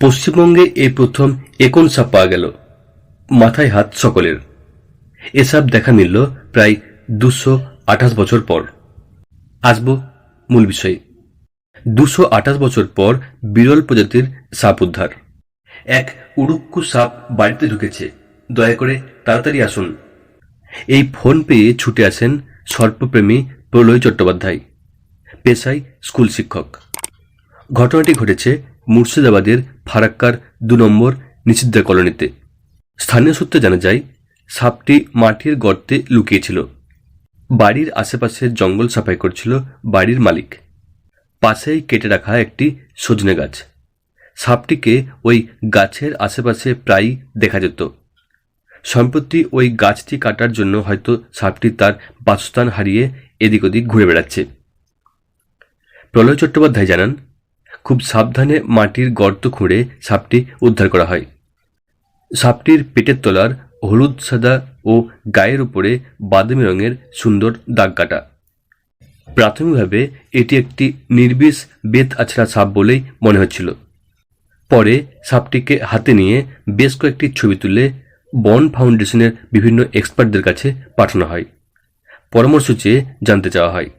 পশ্চিমবঙ্গে এই প্রথম একন সাপ পাওয়া গেল। মাথায় হাত সকলের। এ সাপ দেখা মিলল প্রায় দুশো আঠাশ বছর পর। আসব মূল বিষয়ে। দুশো আঠাশ বছর পর বিরল প্রজাতির সাপ উদ্ধার। এক উড়ুক্কু সাপ বাড়িতে ঢুকেছে। দয়া করে তাড়াতাড়ি আসুন। এই ফোন পেয়ে ছুটে আসেন সর্পপ্রেমী প্রলয় চট্টোপাধ্যায়, পেশায় স্কুল শিক্ষক। ঘটনাটি ঘটেছে মুর্শিদাবাদের ফারাক্কার দু নম্বর নিষিদ্ধা কলোনিতে। স্থানীয় সূত্রে জানা যায়, সাপটি মাটির গর্তে লুকিয়েছিল। বাড়ির আশেপাশের জঙ্গল সাফাই করছিল বাড়ির মালিক। পাশেই কেটে রাখা একটি সজনে গাছ। সাপটিকে ওই গাছের আশেপাশে প্রায়ই দেখা যেত। সম্প্রতি ওই গাছটি কাটার জন্য হয়তো সাপটি তার বাসস্থান হারিয়ে এদিক ওদিক ঘুরে বেড়াচ্ছে। প্রলয় চট্টোপাধ্যায় জানান খুব সাবধানে মাটির গর্ত খুঁড়ে সাপটি উদ্ধার করা হয়। সাপটির পেটের তলার হলুদ, সাদা ও গায়ের উপরে বাদামি রঙের সুন্দর দাগ কাটা। প্রাথমিকভাবে এটি একটি নির্বিষ বেত আছড়া সাপ বলেই মনে হচ্ছিল। পরে সাপটিকে হাতে নিয়ে বেশ কয়েকটি ছবি তুলে বন ফাউন্ডেশনের বিভিন্ন এক্সপার্টদের কাছে পাঠানো হয়। পরামর্শ চেয়ে জানতে চাওয়া হয়।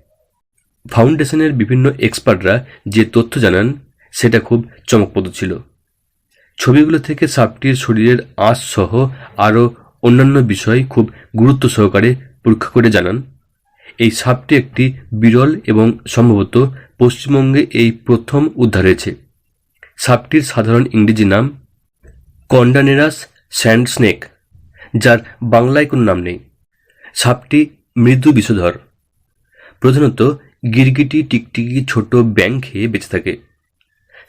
ফাউন্ডেশনের বিভিন্ন এক্সপার্টরা যে তথ্য জানান, সেটা খুব চমকপ্রদ ছিল। ছবিগুলো থেকে সাপটির শরীরের আঁশ সহ আরও অন্যান্য বিষয় খুব গুরুত্ব সহকারে পরীক্ষা করে জানান। এই সাপটি একটি বিরল এবং সম্ভবত পশ্চিমবঙ্গে এই প্রথম উদ্ধার হয়েছে। সাপটির সাধারণ ইংরেজি নাম কন্ডানেরাস স্যান্ড স্নেক যার বাংলায় কোনো নাম নেই। সাপটি মৃদু বিষধর। প্রধানত গিরগিটি টিকটিকি ছোট ব্যাং খেয়ে বেঁচে থাকে।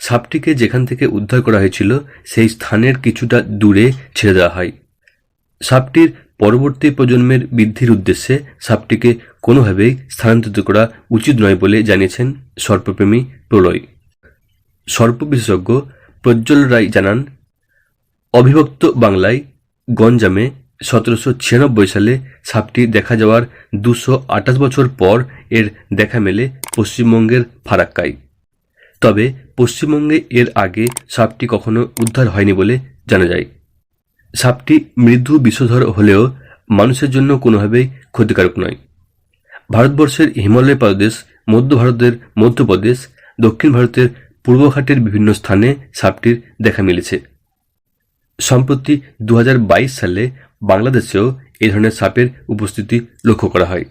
সাপটিকে যেখান থেকে উদ্ধার করা হয়েছিল, সেই স্থানের কিছুটা দূরে ছেড়ে দেওয়া হয়। সাপটির পরবর্তী প্রজন্মের বৃদ্ধির উদ্দেশ্যে সাপটিকে কোনোভাবেই স্থানান্তরিত করা উচিত নয় বলে জানিয়েছেন সর্পপ্রেমী প্রলয়। সর্প বিশেষজ্ঞ প্রজ্জ্বল রায় জানান, অবিভক্ত বাংলায় গঞ্জামে সতেরোশো ছিয়ানব্বই সালে সাপটি দেখা যাওয়ার দুশো আঠাশ বছর পর এর দেখা মেলে পশ্চিমবঙ্গের ফারাক্কায়। তবে পশ্চিমবঙ্গে এর আগে সাপটি কখনো উদ্ধার হয়নি বলে জানা যায়। সাপটি মৃদু বিষধর হলেও মানুষের জন্য কোনোভাবেই ক্ষতিকারক নয়। ভারতবর্ষের হিমালয় প্রদেশ, মধ্য ভারতের মধ্যপ্রদেশ, দক্ষিণ ভারতের পূর্বঘাটের বিভিন্ন স্থানে সাপটির দেখা মিলেছে। সম্প্রতি দু হাজার বাইশ সালে বাংলাদেশেও এ ধরনের সাপের উপস্থিতি লক্ষ্য করা হয়।